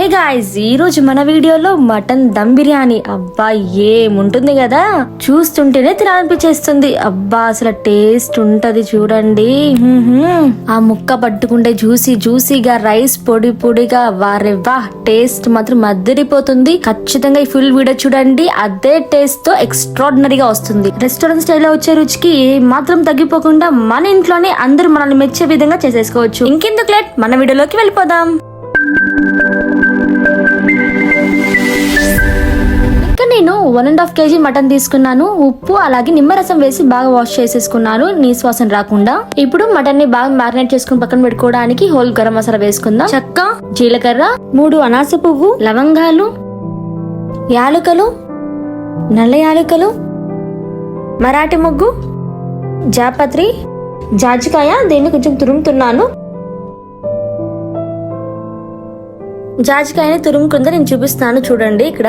Hey guys ఈ రోజు మన వీడియోలో మటన్ దమ్ బిర్యానీ. అబ్బా ఏముంటుంది కదా? చూస్తుంటేనే తినాలనిపించేస్తుంది అబ్బా అసలు టేస్ట్ ఉంటది చూడండి. ఆ ముక్క పట్టుకుంటే జ్యూసీ జ్యూసీగా రైస్ పొడి పొడిగా. వారే వా టేస్ట్ మాత్రం మద్దరిపోతుంది ఖచ్చితంగా ఈ ఫుల్ వీడియో చూడండి. అదే టేస్ట్తో ఎక్స్ట్రాడినరీగా వస్తుంది. రెస్టారెంట్ స్టైల్లో వచ్చే రుచికి మాత్రం తగ్గిపోకుండా మన ఇంట్లోనే అందరూ మనల్ని మెచ్చే విధంగా చేసేసుకోవచ్చు. ఇంకెందుకు లేట్? మన వీడియోలోకి వెళ్ళిపోదాం. One and half KG mutton తీసుకున్నాను ఉప్పు అలాగే నిమ్మరసం వేసి బాగా వాష్ చేసేసుకున్నాను నీ వాసన రాకుండా. ఇప్పుడు మటన్ని బాగా మ్యారినేట్ చేసుకుని పక్కన పెట్టుకోవడానికి హోల్ గరం మసాలా వేసుకుందాం. చెక్క జీలకర్ర మూడు అనాస పువ్వు లవంగాలు యాలకులు నల్ల యాలకులు మరాఠీ ముగ్గు జాపత్రి జాజికాయ దీన్ని కొంచెం తురుముతున్నాను. జాజికాయని తురుముకుందా నేను చూపిస్తాను చూడండి ఇక్కడ.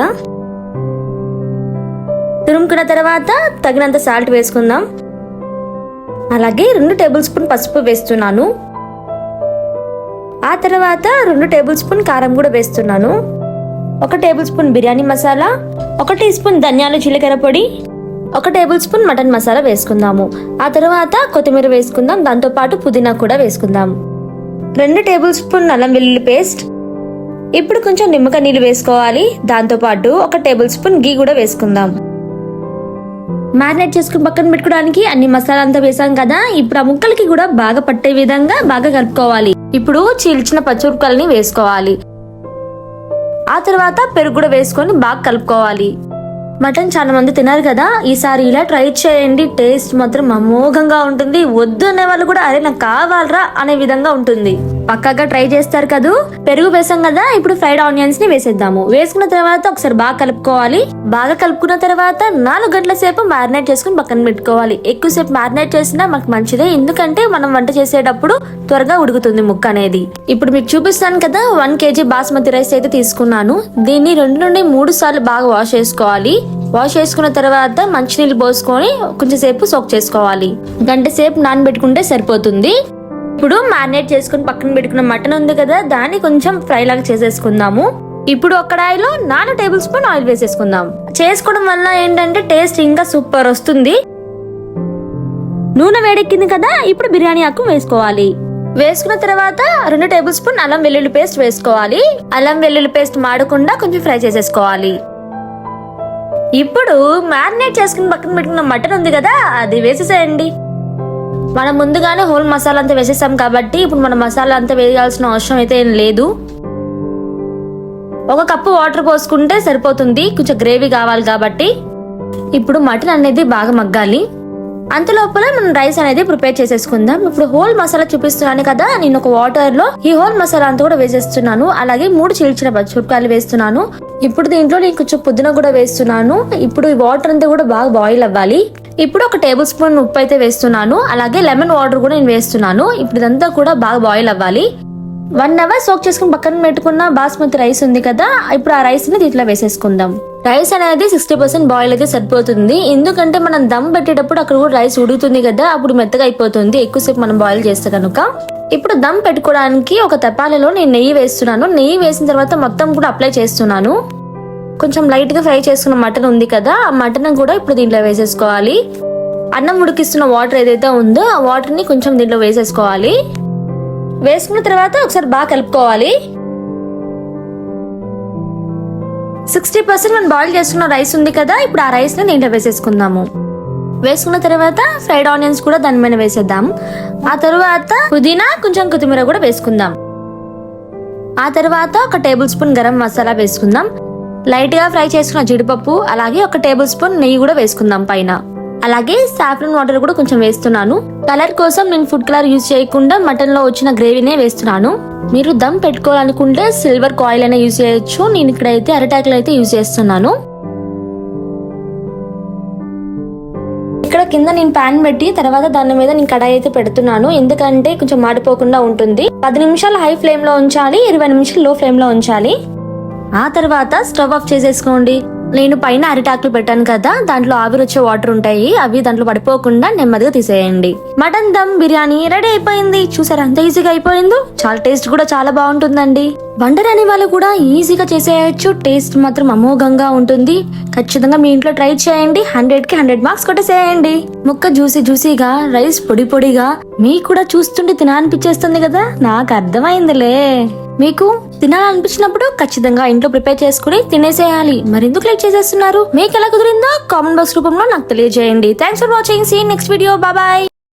తురుముకున్న తర్వాత తగినంత సాల్ట్ వేసుకుందాం. అలాగే రెండు టేబుల్ స్పూన్ పసుపు వేస్తున్నాను. ఆ తర్వాత రెండు టేబుల్ స్పూన్ కారం కూడా వేస్తున్నాను. ఒక టేబుల్ స్పూన్ బిర్యానీ మసాలా ఒక టీ స్పూన్ ధనియాలు జీలకర్ర పొడి ఒక టేబుల్ స్పూన్ మటన్ మసాలా వేసుకుందాము. ఆ తర్వాత కొత్తిమీర వేసుకుందాం దాంతోపాటు పుదీనా కూడా వేసుకుందాం. రెండు టేబుల్ స్పూన్ అల్లం వెల్లుల్లి పేస్ట్. ఇప్పుడు కొంచెం నిమ్మకాయ నీళ్ళు వేసుకోవాలి దాంతోపాటు ఒక టేబుల్ స్పూన్ గీ కూడా వేసుకుందాం. మ్యారినేట్ చేసుకుని పక్కన పెట్టుకోవడానికి అన్ని మసాలా అంతా వేసాం కదా. ఇప్పుడు ఆ ముక్కలకి కూడా బాగా పట్టే విధంగా బాగా కలుపుకోవాలి. ఇప్పుడు చీల్చిన పచ్చిమిరపకాయలని వేసుకోవాలి. ఆ తర్వాత పెరుగు కూడా వేసుకొని బాగా కలుపుకోవాలి. మటన్ చాలా మంది తినారు కదా. ఈసారి ఇలా ట్రై చేయండి. టేస్ట్ మాత్రం అమోఘంగా ఉంటుంది. వద్దు అనే వాళ్ళు కూడా అరే నాకు కావాలరా అనే విధంగా ఉంటుంది. పక్కాగా ట్రై చేస్తారు కదూ? పెరుగు వేసాం కదా ఇప్పుడు ఫ్రైడ్ ఆనియన్స్ని వేసేద్దాము. వేసుకున్న తర్వాత ఒకసారి బాగా కలుపుకోవాలి. బాగా కలుపుకున్న తర్వాత నాలుగు గంటల సేపు మ్యారినేట్ చేసుకుని పక్కన పెట్టుకోవాలి. ఎక్కువసేపు మ్యారినేట్ చేసినా మనకు మంచిదే ఎందుకంటే మనం వంట చేసేటప్పుడు త్వరగా ఉడుకుతుంది ముక్క అనేది. ఇప్పుడు మీకు చూపిస్తాను కదా వన్ కేజీ బాస్మతి రైస్ అయితే తీసుకున్నాను. దీన్ని రెండు నుండి మూడు సార్లు బాగా వాష్ చేసుకోవాలి. వాష్ చేసుకున్న తర్వాత మంచినీళ్ళు పోసుకొని కొంచెం సేపు సోక్ చేసుకోవాలి. గంట సేపు నానబెట్టుకుంటే సరిపోతుంది. ఇప్పుడు మ్యారినేట్ చేసుకుని పక్కన పెట్టుకున్న మటన్ ఉంది కదా దాన్ని కొంచెం ఫ్రై లాగా చేసేసుకుందాము. ఇప్పుడు ఒక కడాయిలో నాలుగు టేబుల్ స్పూన్ ఆయిల్ వేసేసుకుందాం. చేసుకోవడం వల్ల ఏంటంటే టేస్ట్ ఇంకా సూపర్ వస్తుంది. నూనె వేడెక్కింది కదా ఇప్పుడు బిర్యానీ ఆకు వేసుకోవాలి. వేసుకున్న తర్వాత రెండు టేబుల్ స్పూన్ అల్లం వెల్లుల్లి పేస్ట్ వేసుకోవాలి. అల్లం వెల్లుల్లి పేస్ట్ మాడకుండా కొంచెం ఫ్రై చేసేసుకోవాలి. ఇప్పుడు మ్యారినేట్ చేసుకుని పక్కన పెట్టుకున్న మటన్ ఉంది కదా అది వేసేసేయండి. మనం ముందుగానే హోల్ మసాలా అంతా వేసేసాం కాబట్టి ఇప్పుడు మన మసాలా అంతా వేయాల్సిన అవసరం అయితే ఏం లేదు. ఒక కప్పు వాటర్ పోసుకుంటే సరిపోతుంది. కొంచెం గ్రేవీ కావాలి కాబట్టి ఇప్పుడు మటన్ అనేది బాగా మగ్గాలి. అంతలోపల మనం రైస్ అనేది ప్రిపేర్ చేసేసుకుందాం. ఇప్పుడు హోల్ మసాలా చూపిస్తున్నాను కదా నేను ఒక వాటర్లో ఈ హోల్ మసాలా అంతా కూడా వేసేస్తున్నాను. అలాగే మూడు చీల్చిన పచ్చిమిరపకాయలు వేస్తున్నాను. ఇప్పుడు దీంట్లో నేను కొంచెం పుదీనా కూడా వేస్తున్నాను. ఇప్పుడు ఈ వాటర్ అంతా కూడా బాగా బాయిల్ అవ్వాలి. ఇప్పుడు ఒక టేబుల్ స్పూన్ ఉప్పు అయితే వేస్తున్నాను. అలాగే లెమన్ వాటర్ కూడా నేను వేస్తున్నాను. ఇప్పుడు ఇదంతా కూడా బాగా బాయిల్ అవ్వాలి. వన్ అవర్ సోక్ చేసుకుని పక్కన పెట్టుకున్న బాస్మతి రైస్ ఉంది కదా ఇప్పుడు ఆ రైస్ని దీంట్లో వేసేసుకుందాం. రైస్ అనేది సిక్స్టీ పర్సెంట్ బాయిల్ అయితే సరిపోతుంది. ఎందుకంటే మనం దమ్ పెట్టేటప్పుడు అక్కడ కూడా రైస్ ఉడుకుతుంది కదా అప్పుడు మెత్తగా అయిపోతుంది. ఎక్కువసేపు మనం బాయిల్ చేస్తే కనుక. ఇప్పుడు దమ్ పెట్టుకోవడానికి ఒక తపాలలో నేను నెయ్యి వేస్తున్నాను. నెయ్యి వేసిన తర్వాత మొత్తం కూడా అప్లై చేస్తున్నాను. కొంచెం లైట్గా ఫ్రై చేసుకున్న మటన్ ఉంది కదా ఆ మటన్ కూడా ఇప్పుడు దీంట్లో వేసేసుకోవాలి. అన్నం ఉడికిస్తున్న వాటర్ ఏదైతే ఉందో ఆ వాటర్ని కొంచెం దీంట్లో వేసేసుకోవాలి. వేసుకున్న తర్వాత ఒకసారి బాగా కలుపుకోవాలి. సిక్స్టీ పర్సెంట్ మనం బాయిల్ చేసుకున్న రైస్ ఉంది కదా ఇప్పుడు ఆ రైస్ని దీంట్లో వేసేసుకుందాము. వేసుకున్న తర్వాత ఫ్రైడ్ ఆనియన్స్ కూడా దాని మీద వేసేద్దాం. ఆ తర్వాత పుదీనా కొంచెం కొత్తిమీర కూడా వేసుకుందాం. ఆ తర్వాత ఒక టేబుల్ స్పూన్ గరం మసాలా వేసుకుందాం. లైట్గా ఫ్రై చేసుకున్న జీడిపప్పు అలాగే ఒక టేబుల్ స్పూన్ నెయ్యి కూడా వేసుకుందాం పైన. అలాగే సాఫ్రన్ వాటర్ కూడా కొంచెం వేస్తున్నాను. కలర్ కోసం నేను ఫుడ్ కలర్ యూజ్ చేయకుండా మటన్లో వచ్చిన గ్రేవీనే వేస్తున్నాను. మీరు దమ్ పెట్టుకోవాలనుకుంటే సిల్వర్ కాయిల్ అయినా యూజ్ చేయొచ్చు. నేను ఇక్కడైతే అరటాకులు అయితే యూజ్ చేస్తున్నాను. ఇక్కడ కింద నేను పాన్ పెట్టి తర్వాత దాని మీద నేను కడాయి అయితే పెడుతున్నాను. ఎందుకంటే కొంచెం మాడిపోకుండా ఉంటుంది. పది నిమిషాలు హై ఫ్లేమ్లో ఉంచాలి. ఇరవై నిమిషాలు లో ఫ్లేమ్లో ఉంచాలి. ఆ తర్వాత స్టవ్ ఆఫ్ చేసేసుకోండి. నేను పైన అరిటాకులు పెట్టాను కదా దాంట్లో ఆవిరి వచ్చే వాటర్ ఉంటాయి అవి దాంట్లో పడిపోకుండా నెమ్మదిగా తీసేయండి. మటన్ దమ్ బిర్యానీ రెడీ అయిపోయింది. చూసారా అంత ఈజీగా అయిపోయిందో? చాలా టేస్ట్ కూడా చాలా బాగుంటుందండి. వండర్ అనే వాళ్ళు కూడా ఈజీగా చేసేయచ్చు. టేస్ట్ మాత్రం అమోఘంగా ఉంటుంది. ఖచ్చితంగా మీ ఇంట్లో ట్రై చేయండి. హండ్రెడ్కి హండ్రెడ్ మార్క్స్ కొట్టేసేయండి. ముక్క జ్యూసీ జ్యూసీగా రైస్ పొడి పొడిగా మీకు కూడా చూస్తుంటే తినాలనిపించేస్తుంది కదా? నాకు అర్థమైందిలే. మీకు తినాలనిపించినప్పుడు ఖచ్చితంగా ఇంట్లో ప్రిపేర్ చేసుకుని తినేసేయాలి. మరెందుకు లేట్ చేసేస్తున్నారు? మీకు ఎలా కుదిరిందో కామెంట్ బాక్స్ రూపంలో నాకు తెలియజేయండి. Thanks for watching see next video bye